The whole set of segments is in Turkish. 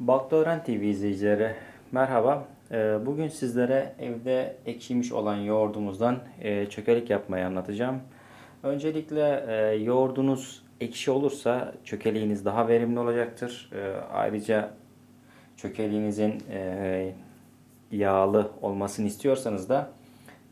Baklıören TV izleyicileri merhaba. Ee, Bugün sizlere evde ekşimiş olan yoğurdumuzdan e, çökelik yapmayı anlatacağım. Öncelikle e, yoğurdunuz ekşi olursa çökeliğiniz daha verimli olacaktır. E, Ayrıca çökeliğinizin yağlı olmasını istiyorsanız da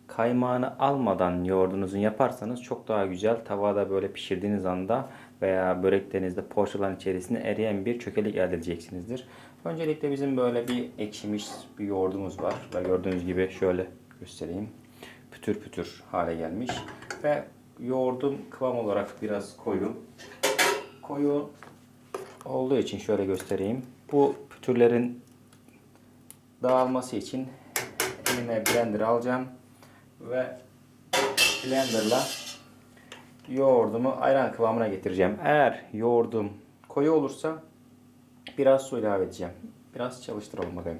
kaymağını almadan yoğurdunuzu yaparsanız çok daha güzel. Tavada böyle pişirdiğiniz anda veya böreklerinizde poğaçaların içerisinde eriyen bir çökelik elde edeceksinizdir. Öncelikle bizim böyle bir ekşimiş bir yoğurdumuz var. Ve gördüğünüz gibi şöyle göstereyim. Pütür pütür hale gelmiş. Ve yoğurdum kıvam olarak biraz koyu. Koyu olduğu için şöyle göstereyim. Bu pütürlerin dağılması için elime blender alacağım ve blenderla yoğurdumu ayran kıvamına getireceğim. Eğer yoğurdum koyu olursa biraz su ilave edeceğim. Biraz çalıştıralım bakayım.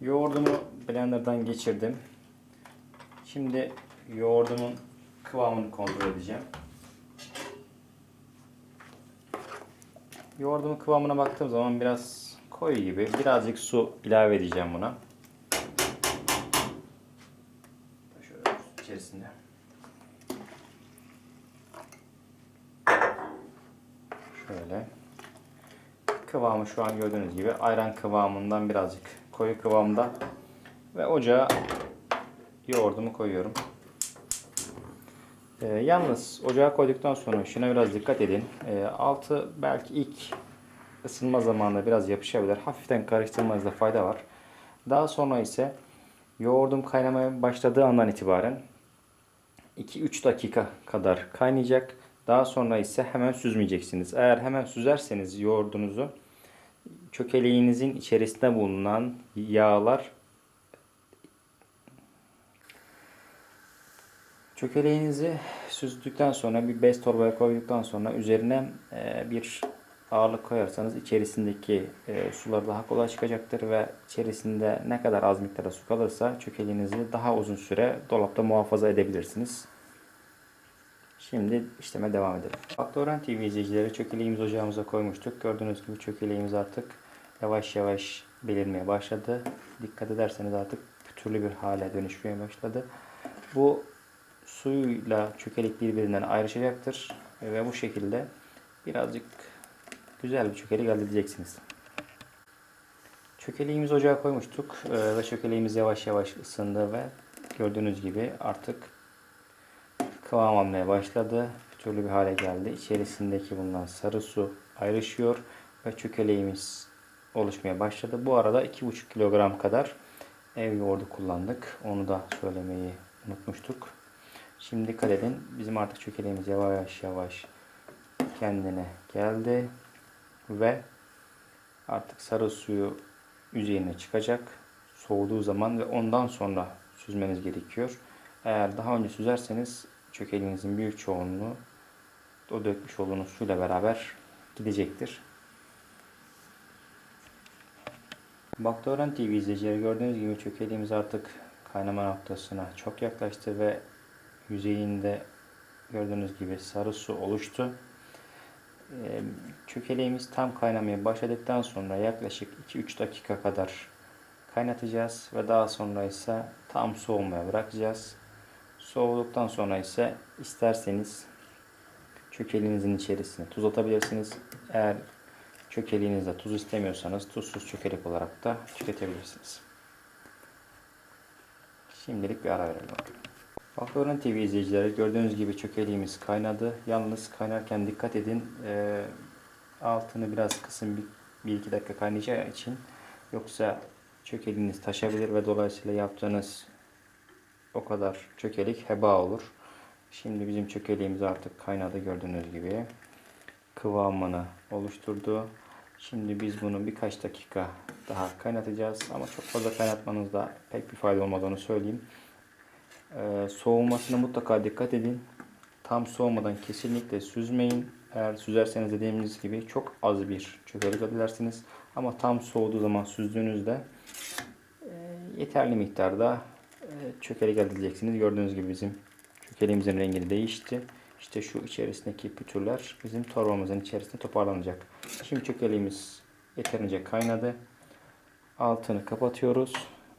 Yoğurdumu blenderdan geçirdim. Şimdi yoğurdumun kıvamını kontrol edeceğim. Yoğurdumun kıvamına baktığım zaman biraz koyu gibi. Birazcık su ilave edeceğim buna. Şöyle içerisinde. Şöyle. Kıvamı şu an gördüğünüz gibi ayran kıvamından birazcık koyu kıvamda. Ve ocağa yoğurdumu koyuyorum. Ee, yalnız ocağa koyduktan sonra şuna biraz dikkat edin. Ee, altı belki ilk ısınma zamanında biraz yapışabilir. Hafiften karıştırmanızda fayda var. Daha sonra ise yoğurdum kaynamaya başladığı andan itibaren 2-3 dakika kadar kaynayacak. Daha sonra ise hemen süzmeyeceksiniz. Eğer hemen süzerseniz yoğurdunuzu çökeleğinizin içerisinde bulunan yağlar Çökeleğinizi süzdükten sonra bir bez torbaya koyduktan sonra üzerine bir ağırlık koyarsanız içerisindeki e, sular daha kolay çıkacaktır ve içerisinde ne kadar az miktarda su kalırsa çökeleğinizi daha uzun süre dolapta muhafaza edebilirsiniz. Şimdi işleme devam edelim. Faktören TV izleyicileri çökeleğimizi ocağımıza koymuştuk. Gördüğünüz gibi çökeleğimiz artık yavaş yavaş belirmeye başladı. Dikkat ederseniz artık pütürlü bir hale dönüşmeye başladı. Bu suyla çökelik birbirinden ayrışacaktır. Ve bu şekilde birazcık güzel bir çökelik elde edeceksiniz. Çökeleğimizi ocağa koymuştuk ee, ve çökeleğimiz yavaş yavaş ısındı ve gördüğünüz gibi artık kıvam almaya başladı. Pütürlü bir hale geldi. İçerisindeki bulunan sarı su ayrışıyor ve çökeleğimiz oluşmaya başladı. Bu arada 2,5 kilogram kadar ev yoğurdu kullandık. Onu da söylemeyi unutmuştuk. Şimdi dikkat. Bizim artık çökeleğimiz yavaş yavaş kendine geldi. Ve artık sarı suyu yüzeyine çıkacak. Soğuduğu zaman ve ondan sonra süzmeniz gerekiyor. Eğer daha önce süzerseniz çökeleğinizin büyük çoğunluğu o dökmüş olduğunuz suyla beraber gidecektir. Baktören TV izleyicileri gördüğünüz gibi çökeleğimiz artık kaynama noktasına çok yaklaştı ve yüzeyinde gördüğünüz gibi sarı su oluştu. Ee, Çökeleğimiz tam kaynamaya başladıktan sonra yaklaşık 2-3 dakika kadar kaynatacağız ve daha sonra ise tam soğumaya bırakacağız. Soğuduktan sonra ise isterseniz çökeliğinizin içerisine tuz atabilirsiniz. Eğer çökeliğinizde tuz istemiyorsanız tuzsuz çökelek olarak da tüketebilirsiniz. Şimdilik bir ara verelim. Fakörün TV izleyicileri gördüğünüz gibi çökeliğimiz kaynadı. Yalnız kaynarken dikkat edin. E, altını biraz kısın 1-2 dakika kaynayacağı için. Yoksa çökeliğiniz taşabilir ve dolayısıyla yaptığınız o kadar çökelik heba olur. Şimdi bizim çökeliğimiz artık kaynadı gördüğünüz gibi. Kıvamını oluşturdu. Şimdi biz bunu birkaç dakika daha kaynatacağız. Ama çok fazla kaynatmanızda pek bir fayda olmadığını söyleyeyim. Ee, soğumasına mutlaka dikkat edin. Tam soğumadan kesinlikle süzmeyin. Eğer süzerseniz dediğimiz gibi çok az bir çökelik alabilirsiniz. Ama tam soğuduğu zaman süzdüğünüzde e, yeterli miktarda e, çökelik elde edeceksiniz. Gördüğünüz gibi bizim çökeliğimizin rengi değişti. işte şu içerisindeki pütürler bizim torbamızın içerisinde toparlanacak. Şimdi çökeliğimiz yeterince kaynadı. Altını kapatıyoruz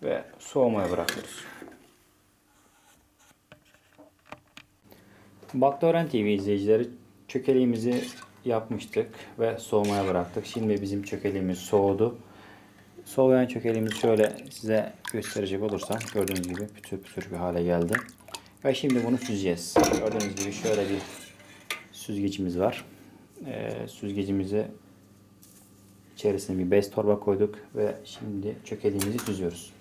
ve soğumaya bırakıyoruz. Baktören TV izleyicileri çökeliğimizi yapmıştık ve soğumaya bıraktık. Şimdi bizim çökeliğimiz soğudu. Soğuyan çökeliğimizi şöyle size gösterecek olursam gördüğünüz gibi pütür pütür bir hale geldi. Ve şimdi bunu süzeceğiz. Gördüğünüz gibi şöyle bir süzgecimiz var. Ee, süzgecimizi içerisine bir bez torba koyduk ve şimdi çökeliğimizi süzüyoruz.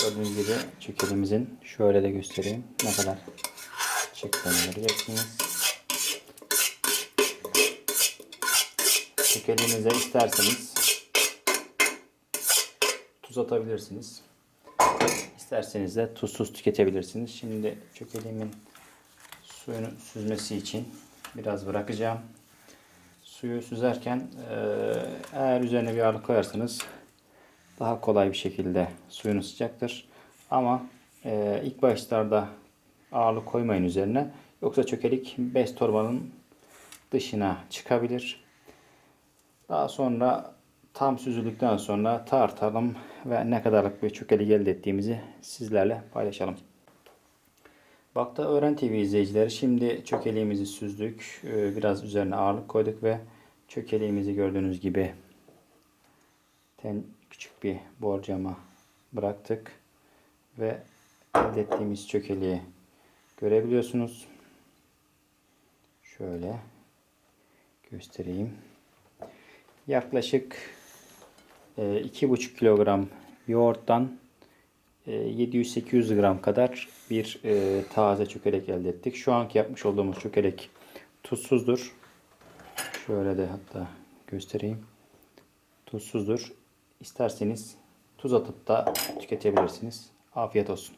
Gördüğünüz gibi çökelimizin şöyle de göstereyim ne kadar çıktığını göreceksiniz. Çökelimize isterseniz tuz atabilirsiniz. İsterseniz de tuzsuz tüketebilirsiniz. Şimdi çökelimin suyunu süzmesi için biraz bırakacağım. Suyu süzerken eğer üzerine bir ağırlık koyarsanız daha kolay bir şekilde suyunu sıcaktır. Ama e, ilk başlarda ağırlık koymayın üzerine. Yoksa çökelik bez torbanın dışına çıkabilir. Daha sonra tam süzüldükten sonra tartalım ve ne kadarlık bir çökelik elde ettiğimizi sizlerle paylaşalım. Bakta Öğren TV izleyicileri şimdi çökeliğimizi süzdük. Ee, Biraz üzerine ağırlık koyduk ve çökeliğimizi gördüğünüz gibi küçük bir borcama bıraktık ve elde ettiğimiz çökeliği görebiliyorsunuz. Şöyle göstereyim. Yaklaşık e, 2,5 kilogram yoğurttan e, 700-800 gram kadar bir e, taze çökelek elde ettik. Şu anki yapmış olduğumuz çökelek tuzsuzdur. Şöyle de hatta göstereyim. Tuzsuzdur. İsterseniz tuz atıp da tüketebilirsiniz. Afiyet olsun.